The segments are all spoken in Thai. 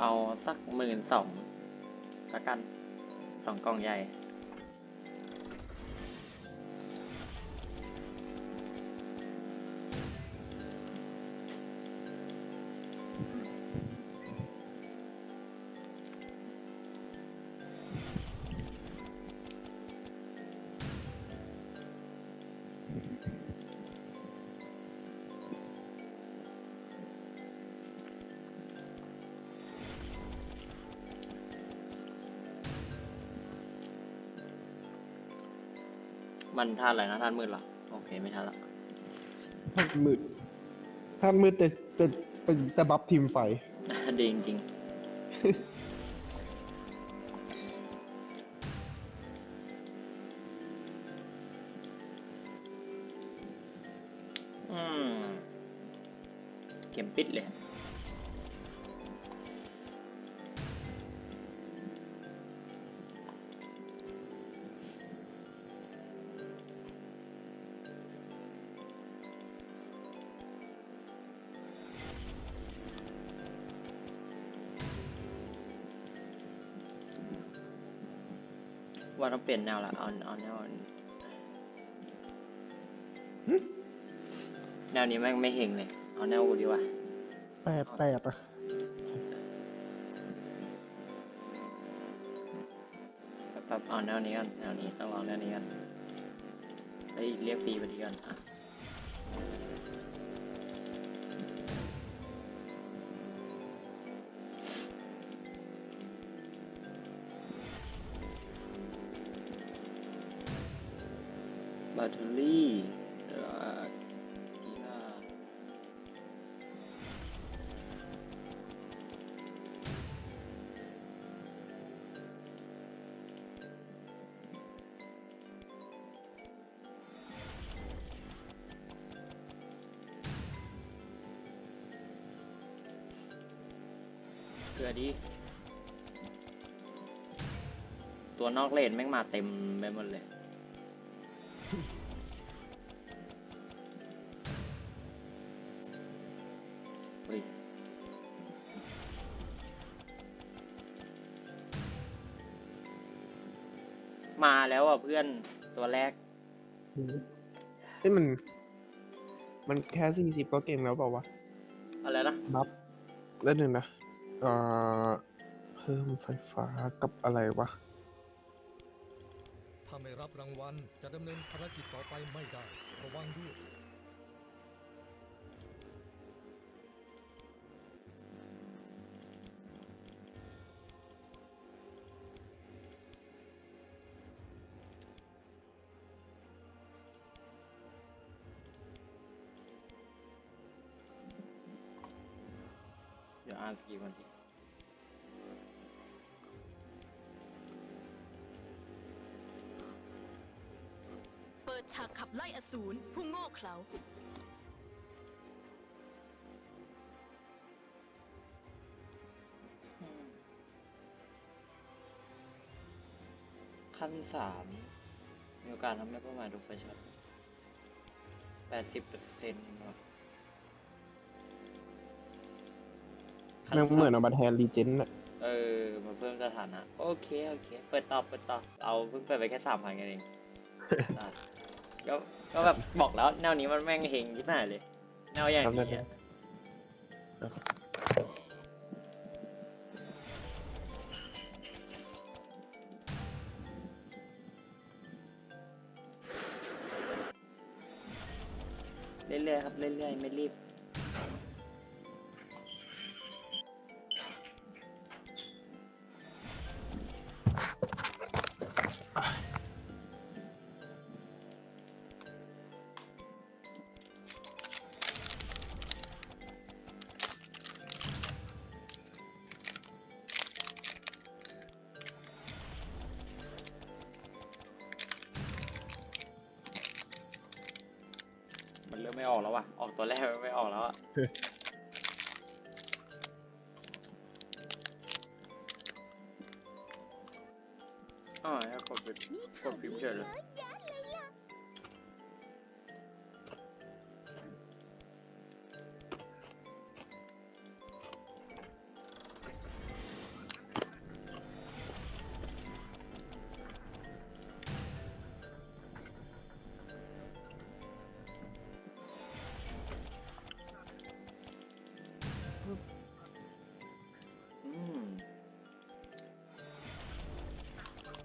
เอาสักหมื่นสองละกันสองกล่องใหญ่ มันท่าอะไรนะท่านมืดเหรอโอเคไม่ทันละท่านมืดท่านมืดแต่แต่เป็นแต่บัฟทีมไฟดีจริงๆอืมเกมปิดเลย ว่าต้องเปลี่ยนแนวละเอาเอาแนวอันนี้หึแนวนี้แม่งไม่เฮงเลยเอาแนวกูดีกว่าแปดแปดอะแป๊บๆเอาแนวนี้กันแนวนี้ต้องลองแนวนี้กันเฮ้ยเรียกฟรีไปดีกันอะ แบตเตอรี่เกลือดี ตัวนอกเลนแม่งมาเต็มไปหมดเลย เฮ้ยมาแล้วอะเพื่อนตัวแรก เอ้ยมัน มันแค่สี่สิบก็เก่งแล้วเปล่าวะอะไรนะบัฟแล้วหนึ่งนะเอ่อเพิ่มไฟฟ้ากับอะไรวะ ถ้าไม่รับรางวัลจะดำเนินภารกิจต่อไปไม่ได้ ระวังด้วย เดี๋ยวอ่านสกีก่อนที ดฉากขับไล่อสูรผู้โง่เขลาขั้นสามมีโอกาสทำให้เป้าหมายถูกไฟช็อตแปดสิบเปอร์เซ็นต์แม่งเหมือนเอามาแทนรีเจนอะเออ มาเพิ่มสถานะ โอเค โอเค เปิดต่อ เปิดต่อเอาเพิ่งเปิดไปแค่สามพันกันเองได้ ก็ก็แบบบอกแล้วแนวนี้มันแม่งเฮงที่ไหนเลย แนวอย่างนี้อะเรื่อยๆครับเรื่อยๆไม่รีบ ออกแล้วว่ะ ออกตัวแรกไม่ออกแล้วอะ อ๋อแล้วกดไปกดพิมพ์เฉยเลย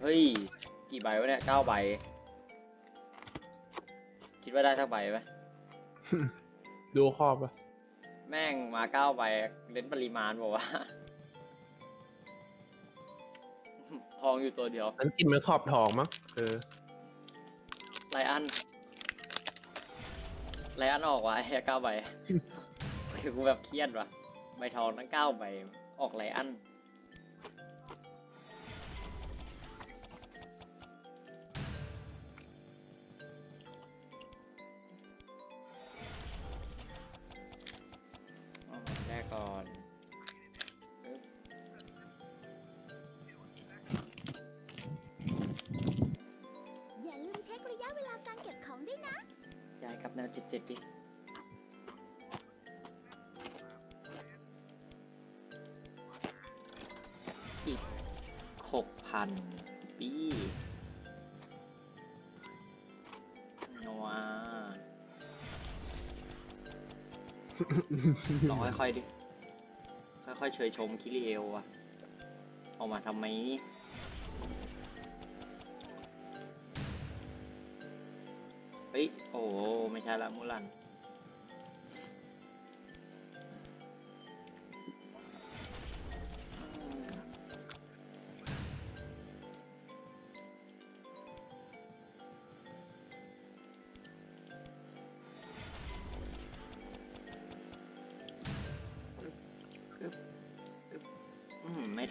เฮ้ย กี่ใบวะเนี่ยเก้าใบ คิดว่าได้เท่าใบไหม ดูครอบอะแม่งมาเก้าใบเล่นปริมาณบอกว่า ทองอยู่ตัวเดียวฉันกินมันคอบทองมั้งเออไลอันไลอันออกว่ะไอ้เก้าใบคือกูแบบเครียดว่ะ บทองทั้งเก้าใบออกไลอันอ๋อแรกก่อนปึ๊บอย่าลืมเช็คระยะเวลาการเก็บของด้วยนะย้ายกลับแนวเจ็ดเจ็ดดิ พันปีนัวลองค่อยๆดิ ค่อยๆเฉยชมคิริเอลอะออกมาทำไมเฮ้ย โอ้ ไม่ใช่ละมุลัน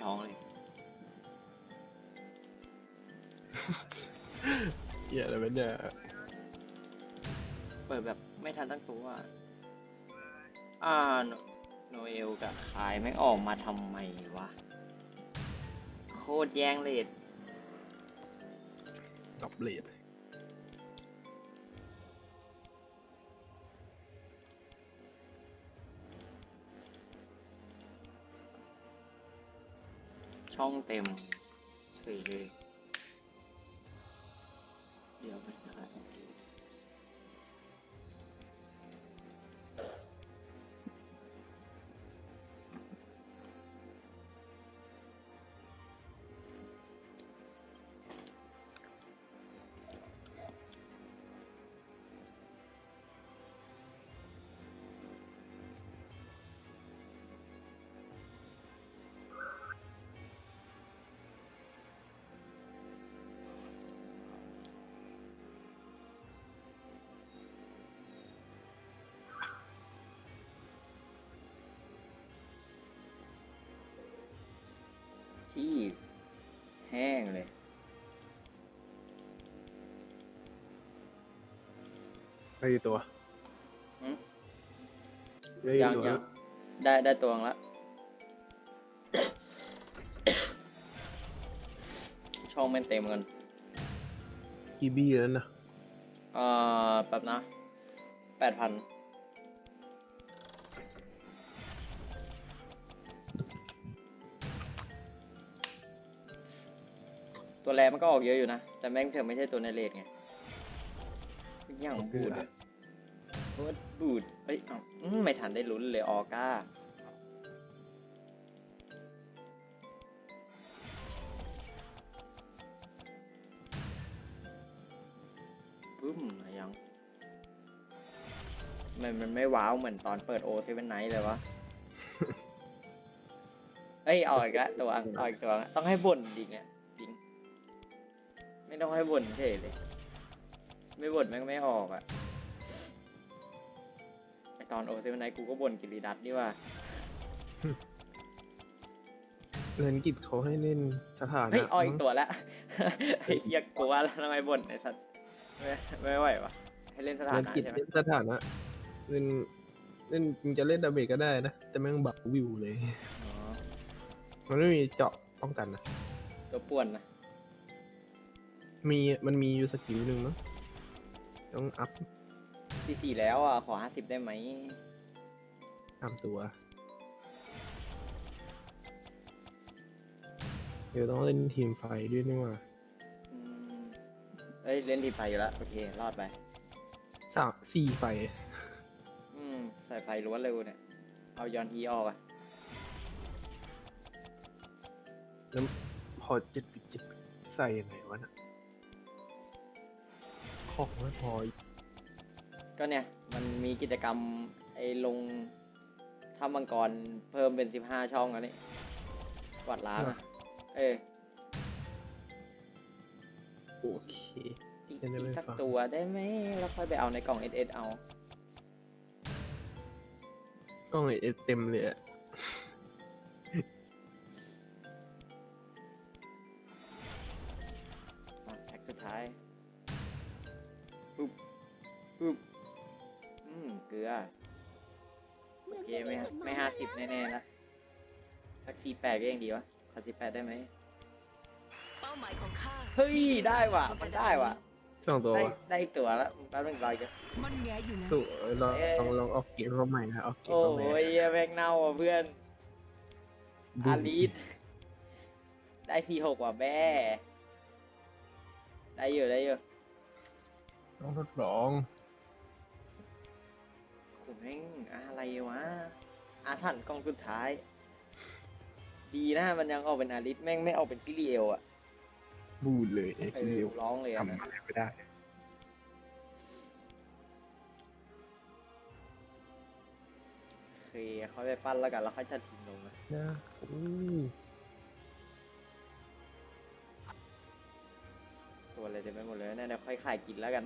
ท้องเลยเหี้ยอะไรวะเนี่ยเปิดแบบไม่ทันตั้งตัวอะอ่าโนโนเอลกับคายไม่งออกมาทำไมวะ โคตรแย่งเลดดอบเลด ช่องเต็มคือเดี๋ยวไป จะที่แห้งเลยได้กี่ตัวอืมได้กี่ยังตัวยังได้ได้ตัวงละ ช่องไม่เต็มกันกีบี้แล้วนะเอ่อแป๊บนะแปดพัน ตัวแรมันก็ออกเยอะอยู่นะ แต่แม่งเถอะไม่ใช่ตัวในเลดไงอย่างบูดอะโคตรบูดเอ้ยเอ้าอืมไม่ทันได้ลุ้นเลยออก้าบึ้มอะไรยังมันมันไม่ว้าวเหมือนตอนเปิดโอเซเว่นไนท์เลยวะเอ้ยเอาอีกแล้วตัวเอาอีกตัว ต้องให้บ่นจริงอะจริงไม่ ต้องให้บ่นเฉยเลย ไม่บ่นแม่งไม่ออกอะไอตอนโอเซเว่นไนท์กูก็บ่นกิริดัตนี่ว่าเล่นกิจเขาให้เล่นสถานะเฮ้ยเอาอีกมั้งตัวแล้วไอ้เฮียกลัวแล้วทำไมบ่นไอ้สัตว์ไม่ไม่ไหววะให้เล่นสถาเล่นนะกิจใช่ไหมเล่นสถานะเล่นเล่นมึงจะเล่นดาเมจก็ได้นะ แต่แม่งบักวิวเลย อ๋อมันไม่มีเจาะป้องกันนะตัวป่วนนะ มีมันมีอยู่สกิลหนึ่งมั้งต้องอัพสี่สี่แล้วอะ ขอห้าสิบได้ไหมตามตัวเดี๋ยวต้องเล่นทีมไฟด้วยนี่หว่าอืมเอ้ย เล่นทีไฟอยู่แล้วโอเค รอดไป สามสี่ไฟ อืม ใส่ไฟล้วนเลยกูเนี่ย เอายอนฮีออกอะแล้วพอเจ็ดปิดเจ็ดปิดใส่ยังไงวะน่ะ ของไม่พออีกก็เนี่ย มันมีกิจกรรมไอ้ลงถ้ำมังกรเพิ่มเป็นสิบห้าช่องอันนี้กวาดล้างอะเออโอเค อีกยังได้อีไม่กสักฟัง ตัวได้ไหมแล้วค่อยไปเอาในกล่อง SS เอา กล้องเอสเต็มเลยอะอะ ปุ๊บอืมเกลือเหมืโออนเคจะไม่มีฮะจดหมายไม่ห้าสิบแน่ๆนะสักสี่แปดก็ยังดีวะขอสี่แปดได้ไหมเป้าหมายของข้าเฮ้ยได้ว่ะมันได้ว่ะสองตัวได้วะได้อีกตัวแล้วแป๊บนึงรอจะมันแงอยู่นะตัวลองเอ้ยลองลองออกเกมเข้าใหม่นะออกเกมโอ้เข้าใหม่ยเหี้ยแม่งเน่าอะเพื่อนบูอาลีดได้ทีหกว่ะแม่ได้อยู่ได้อยู่ต้องทดลองโอ้ แม่งอะไรวะ อาถรรพ์กองสุดท้าย ดีนะมันยังออกเป็นอาริสแม่งไม่ออกเป็นกิริเอลอะบูดเลยไอ้เอทีเดียวร้องเลยอะทำอะไรไม่ได้ โอเคเขาไปปั้นแล้วกันแล้วค่อยจะทิ้งลงนะนะอู้ตัวอะไรเต็มไปหมดเลยเนี่ยเดี๋ยวค่อยขายกินแล้วกัน